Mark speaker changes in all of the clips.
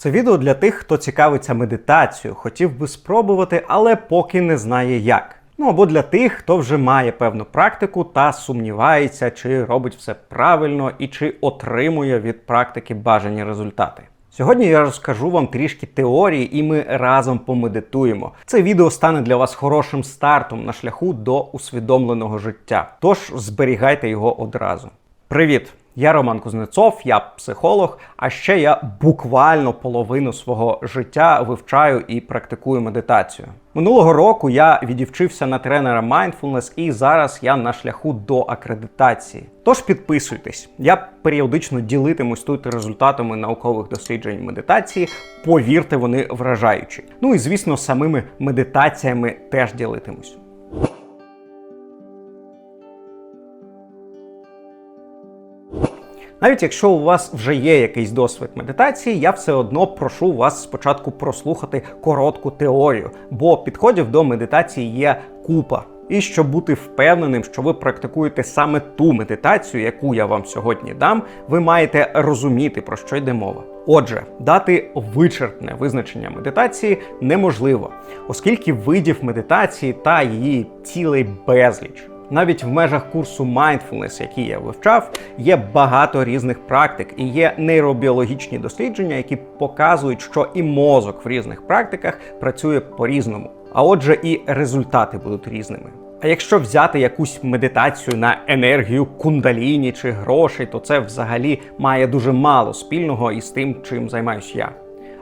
Speaker 1: Це відео для тих, хто цікавиться медитацією, хотів би спробувати, але поки не знає як. Ну або для тих, хто вже має певну практику та сумнівається, чи робить все правильно і чи отримує від практики бажані результати. Сьогодні я розкажу вам трішки теорії, і ми разом помедитуємо. Це відео стане для вас хорошим стартом на шляху до усвідомленого життя. Тож зберігайте його одразу. Привіт! Я Роман Кузнецов, я психолог. А ще я буквально половину свого життя вивчаю і практикую медитацію. Минулого року я відівчився на тренера Mindfulness і зараз я на шляху до акредитації. Тож підписуйтесь, я періодично ділитимусь тут результатами наукових досліджень медитації. Повірте, вони вражаючі. Ну і звісно, самими медитаціями теж ділитимусь. Навіть якщо у вас вже є якийсь досвід медитації, я все одно прошу вас спочатку прослухати коротку теорію, бо підходів до медитації є купа. І щоб бути впевненим, що ви практикуєте саме ту медитацію, яку я вам сьогодні дам, ви маєте розуміти, про що йде мова. Отже, дати вичерпне визначення медитації неможливо, оскільки видів медитації та її цілий безліч. Навіть в межах курсу Mindfulness, який я вивчав, є багато різних практик і є нейробіологічні дослідження, які показують, що і мозок в різних практиках працює по-різному. А отже, і результати будуть різними. А якщо взяти якусь медитацію на енергію кундаліні чи грошей, то це взагалі має дуже мало спільного із тим, чим займаюся я.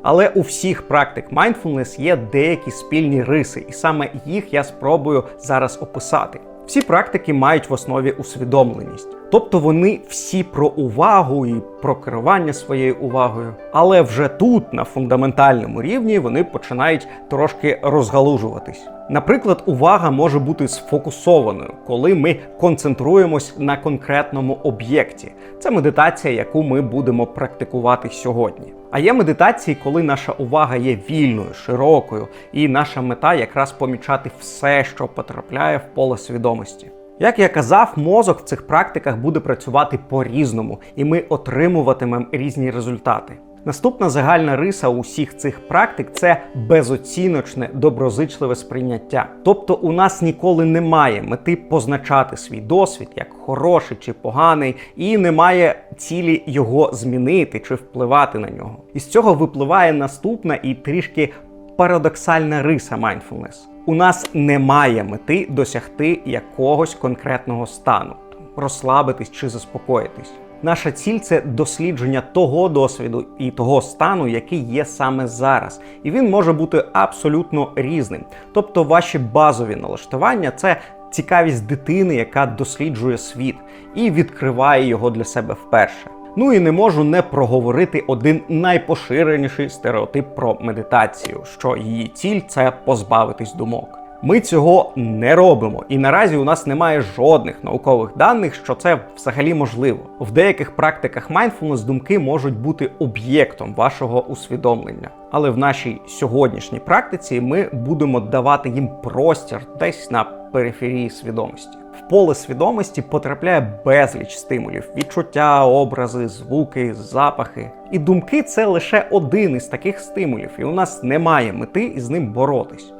Speaker 1: Але у всіх практик mindfulness є деякі спільні риси, і саме їх я спробую зараз описати. Всі практики мають в основі усвідомленість, тобто вони всі про увагу і про керування своєю увагою. Але вже тут, на фундаментальному рівні, вони починають трошки розгалужуватись. Наприклад, увага може бути сфокусованою, коли ми концентруємось на конкретному об'єкті. Це медитація, яку ми будемо практикувати сьогодні. А є медитації, коли наша увага є вільною, широкою, і наша мета якраз помічати все, що потрапляє в поле свідомості. Як я казав, мозок в цих практиках буде працювати по-різному, і ми отримуватимемо різні результати. Наступна загальна риса усіх цих практик це безоціночне доброзичливе сприйняття. Тобто у нас ніколи немає мети позначати свій досвід як хороший чи поганий, і немає цілі його змінити чи впливати на нього. Із цього випливає наступна і трішки парадоксальна риса mindfulness. У нас немає мети досягти якогось конкретного стану, розслабитись чи заспокоїтись. Наша ціль це дослідження того досвіду і того стану, який є саме зараз. І він може бути абсолютно різним. Тобто, ваші базові налаштування це цікавість дитини, яка досліджує світ і відкриває його для себе вперше. Ну і не можу не проговорити один найпоширеніший стереотип про медитацію, що її ціль це позбавитись думок. Ми цього не робимо, і наразі у нас немає жодних наукових даних, що це взагалі можливо. В деяких практиках mindfulness думки можуть бути об'єктом вашого усвідомлення. Але в нашій сьогоднішній практиці ми будемо давати їм простір десь на периферії свідомості. В поле свідомості потрапляє безліч стимулів: відчуття, образи, звуки, запахи. І думки це лише один із таких стимулів, і у нас немає мети із ним боротись.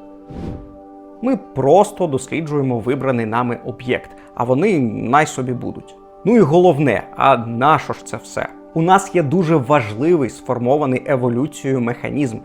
Speaker 1: Ми просто досліджуємо вибраний нами об'єкт, а вони най собі будуть. Ну і головне, а нащо ж це все? У нас є дуже важливий сформований еволюцією механізм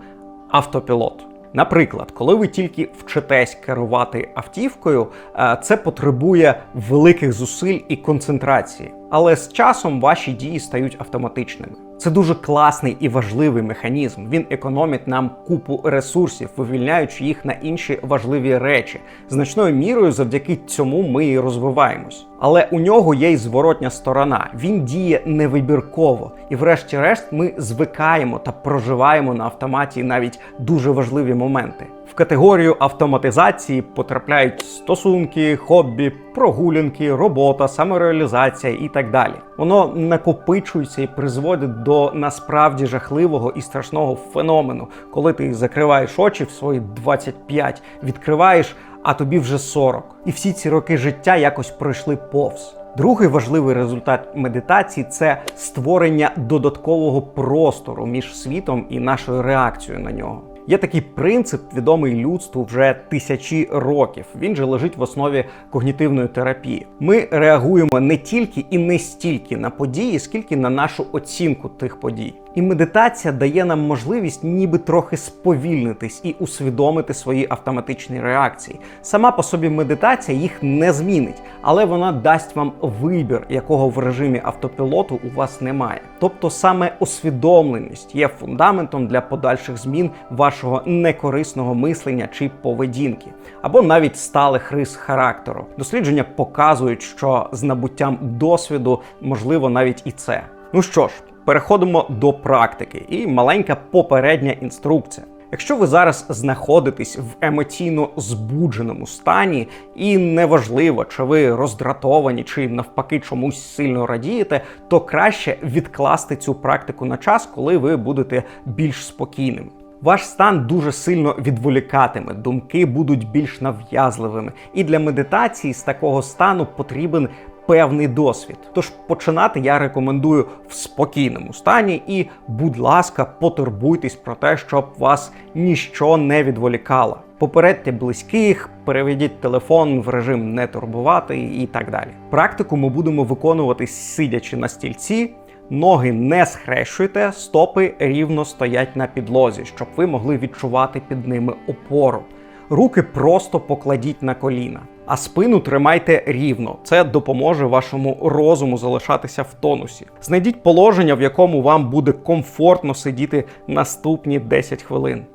Speaker 1: автопілот. Наприклад, коли ви тільки вчитесь керувати автівкою, е, це потребує великих зусиль і концентрації. Але з часом ваші дії стають автоматичними. Це дуже класний і важливий механізм. Він економить нам купу ресурсів, вивільняючи їх на інші важливі речі. Значною мірою завдяки цьому ми і розвиваємось. Але у нього є й зворотня сторона. Він діє невибірково, і, врешті-решт, ми звикаємо та проживаємо на автоматі навіть дуже важливі моменти. В категорію автоматизації потрапляють стосунки, хобі, прогулянки, робота, самореалізація і так далі. Воно накопичується і призводить до насправді жахливого і страшного феномену, коли ти закриваєш очі в свої 25, відкриваєш, а тобі вже 40. І всі ці роки життя якось пройшли повз. Другий важливий результат медитації це створення додаткового простору між світом і нашою реакцією на нього. Є такий принцип, відомий людству вже тисячі років. Він же лежить в основі когнітивної терапії. Ми реагуємо не тільки і не стільки на події, скільки на нашу оцінку тих подій. І медитація дає нам можливість ніби трохи сповільнитись і усвідомити свої автоматичні реакції. Сама по собі медитація їх не змінить, але вона дасть вам вибір, якого в режимі автопілоту у вас немає. Тобто саме усвідомленість є фундаментом для подальших змін вашого некорисного мислення чи поведінки, або навіть сталих рис характеру. Дослідження показують, що з набуттям досвіду можливо навіть і це. Ну що ж. Переходимо до практики і маленька попередня інструкція. Якщо ви зараз знаходитесь в емоційно збудженому стані, і неважливо, чи ви роздратовані, чи навпаки чомусь сильно радієте, то краще відкласти цю практику на час, коли ви будете більш спокійним. Ваш стан дуже сильно відволікатиме, думки будуть більш нав'язливими, і для медитації з такого стану потрібен певний досвід. Тож починати я рекомендую в спокійному стані і, будь ласка, потурбуйтесь про те, щоб вас ніщо не відволікало. Попередьте близьких, переведіть телефон в режим не турбувати і так далі. Практику ми будемо виконувати сидячи на стільці. Ноги не схрещуйте, стопи рівно стоять на підлозі, щоб ви могли відчувати під ними опору. Руки просто покладіть на коліна а спину тримайте рівно. Це допоможе вашому розуму залишатися в тонусі. Знайдіть положення, в якому вам буде комфортно сидіти наступні 10 хвилин.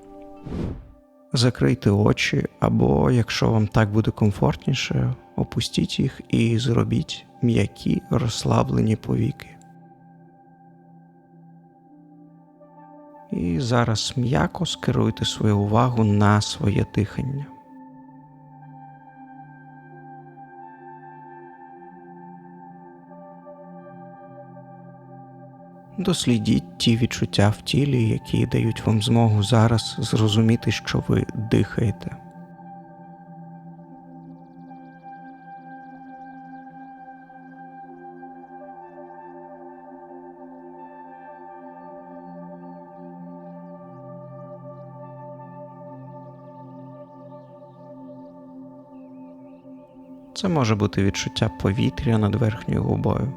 Speaker 2: Закрийте очі, або, якщо вам так буде комфортніше, опустіть їх і зробіть м'які розслаблені повіки. І зараз м'яко скеруйте свою увагу на своє дихання. Дослідіть ті відчуття в тілі, які дають вам змогу зараз зрозуміти, що ви дихаєте. Це може бути відчуття повітря над верхньою губою.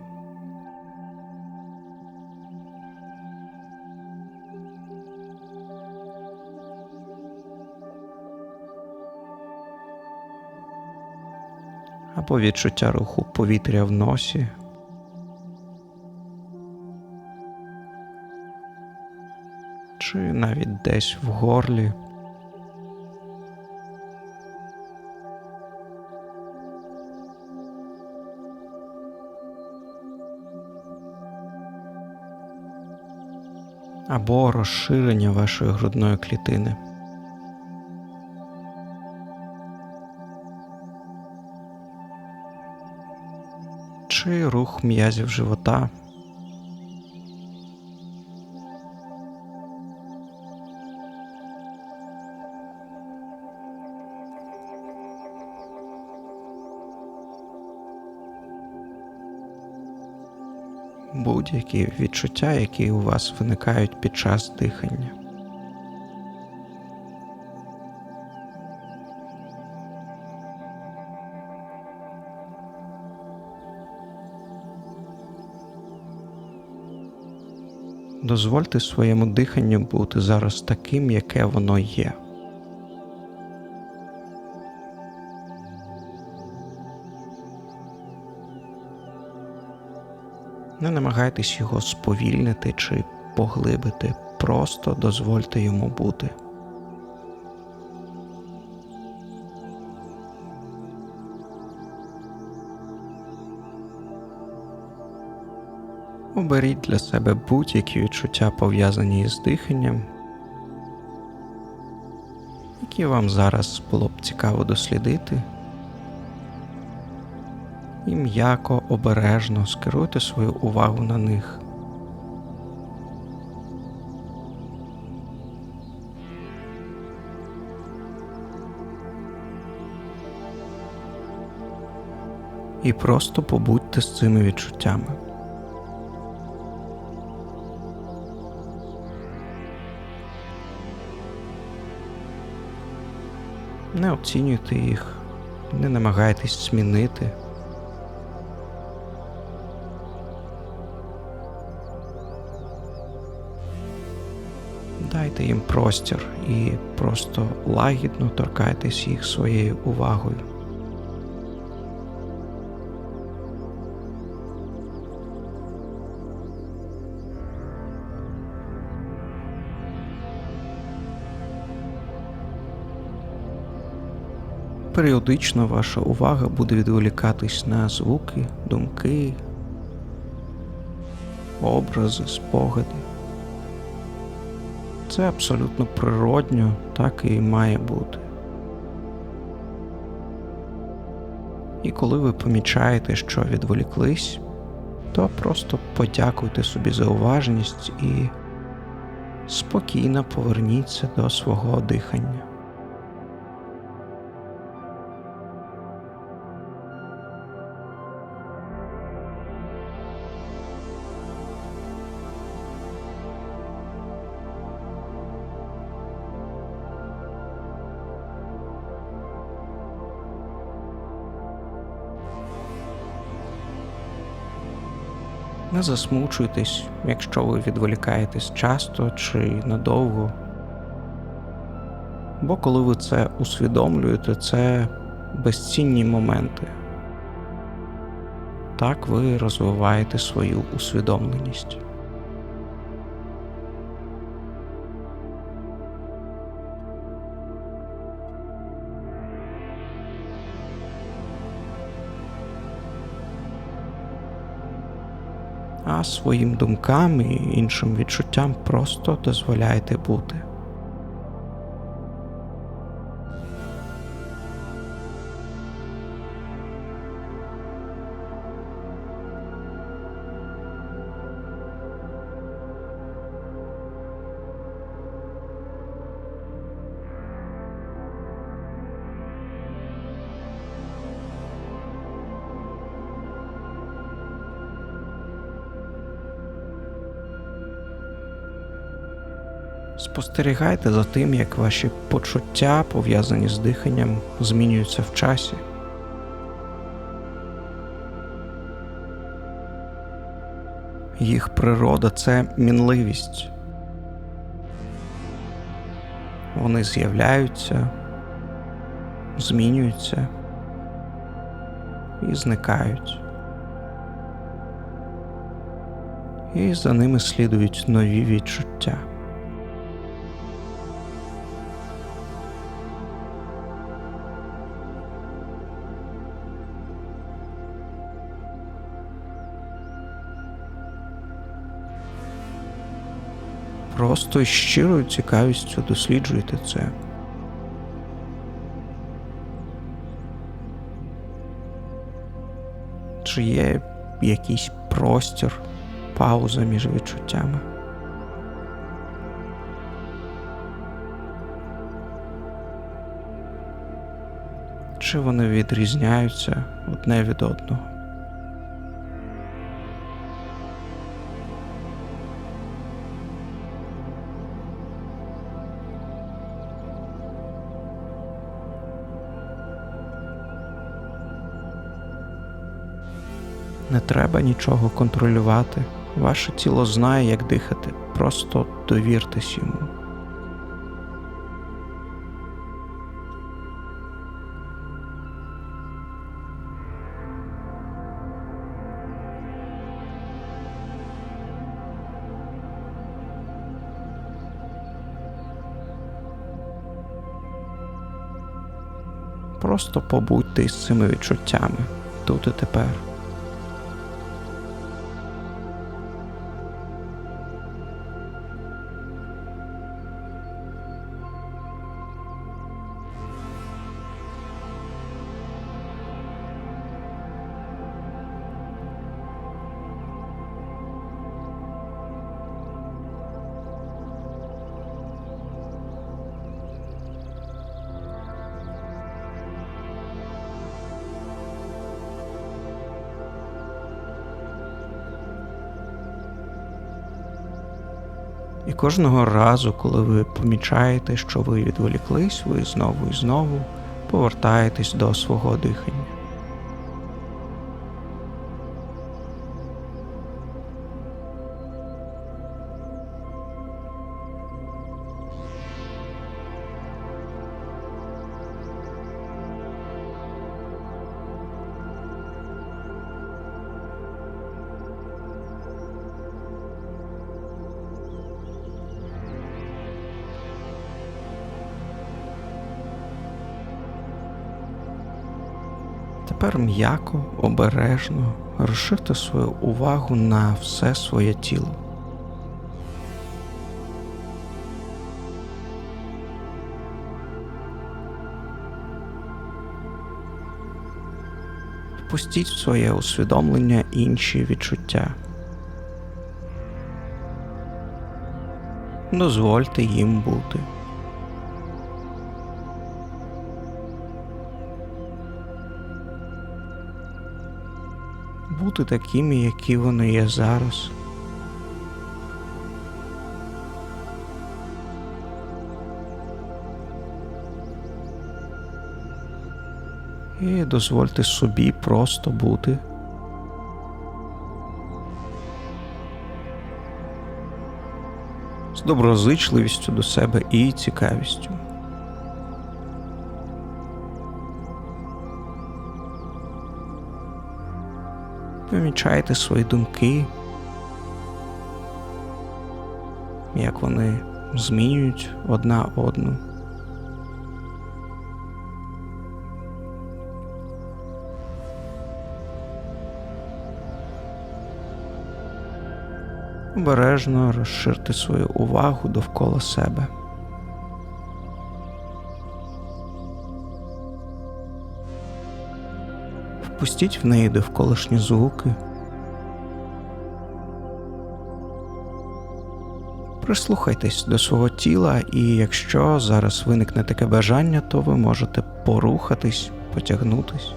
Speaker 2: або відчуття руху повітря в носі. Чи навіть десь в горлі. Або розширення вашої грудної клітини. чи рух м'язів живота. Будь-які відчуття, які у вас виникають під час дихання. Дозвольте своєму диханню бути зараз таким, яке воно є. Намагайтесь його сповільнити чи поглибити, просто дозвольте йому бути. Оберіть для себе будь-які відчуття пов'язані із диханням, які вам зараз було б цікаво дослідити, і м'яко обережно скеруйте свою увагу на них. І просто побудьте з цими відчуттями. Не оцінюйте їх, не намагайтесь змінити. Дайте їм простір і просто лагідно торкайтесь їх своєю увагою. Періодично ваша увага буде відволікатись на звуки, думки, образи, спогади. Це абсолютно природньо, так і має бути. І коли ви помічаєте, що відволіклись, то просто подякуйте собі за уважність і спокійно поверніться до свого дихання. Не засмучуйтесь, якщо ви відволікаєтесь часто чи надовго. Бо коли ви це усвідомлюєте, це безцінні моменти. Так ви розвиваєте свою усвідомленість. А своїм думкам і іншим відчуттям просто дозволяйте бути. Спостерігайте за тим, як ваші почуття, пов'язані з диханням, змінюються в часі. Їх природа це мінливість. Вони з'являються, змінюються і зникають. І за ними слідують нові відчуття. Просто щирою цікавістю досліджуйте це. Чи є якийсь простір, пауза між відчуттями? Чи вони відрізняються одне від одного? Не треба нічого контролювати. Ваше тіло знає, як дихати. Просто довіртесь йому. Просто побудьте із цими відчуттями тут і тепер. І кожного разу, коли ви помічаєте, що ви відволіклись, ви знову і знову повертаєтесь до свого дихання. Тепер м'яко, обережно розширте свою увагу на все своє тіло. Впустіть в своє усвідомлення інші відчуття. Дозвольте їм бути. Бути такими, які вони є зараз. І дозвольте собі просто бути. З доброзичливістю до себе і цікавістю. Помічайте свої думки, як вони змінюють одна одну. Обережно розширте свою увагу довкола себе. Впустіть в неї довколишні звуки. Прислухайтесь до свого тіла, і якщо зараз виникне таке бажання, то ви можете порухатись, потягнутись.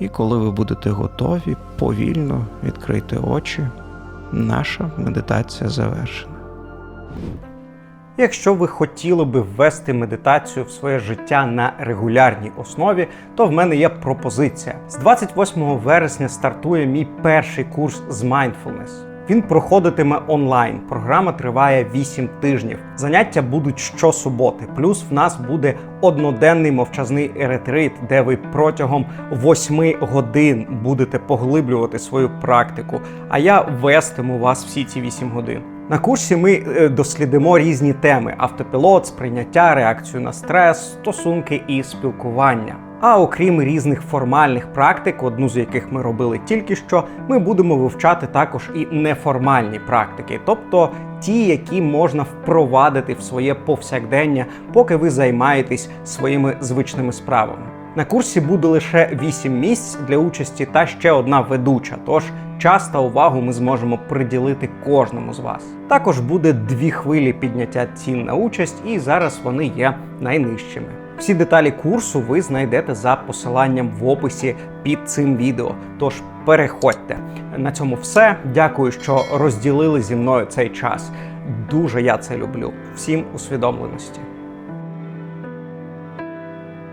Speaker 2: І коли ви будете готові, повільно відкрийте очі. Наша медитація завершена.
Speaker 1: Якщо ви хотіли би ввести медитацію в своє життя на регулярній основі, то в мене є пропозиція. З 28 вересня стартує мій перший курс з mindfulness. Він проходитиме онлайн. Програма триває 8 тижнів. Заняття будуть щосуботи. Плюс в нас буде одноденний мовчазний ретрит, де ви протягом 8 годин будете поглиблювати свою практику. А я вестиму вас всі ці 8 годин. На курсі ми е, дослідимо різні теми: автопілот, сприйняття, реакцію на стрес, стосунки і спілкування. А окрім різних формальних практик, одну з яких ми робили тільки що, ми будемо вивчати також і неформальні практики, тобто ті, які можна впровадити в своє повсякдення, поки ви займаєтесь своїми звичними справами. На курсі буде лише 8 місць для участі та ще одна ведуча. Тож час та увагу ми зможемо приділити кожному з вас. Також буде дві хвилі підняття цін на участь, і зараз вони є найнижчими. Всі деталі курсу ви знайдете за посиланням в описі під цим відео. Тож переходьте. На цьому все. Дякую, що розділили зі мною цей час. Дуже я це люблю. Всім усвідомленості.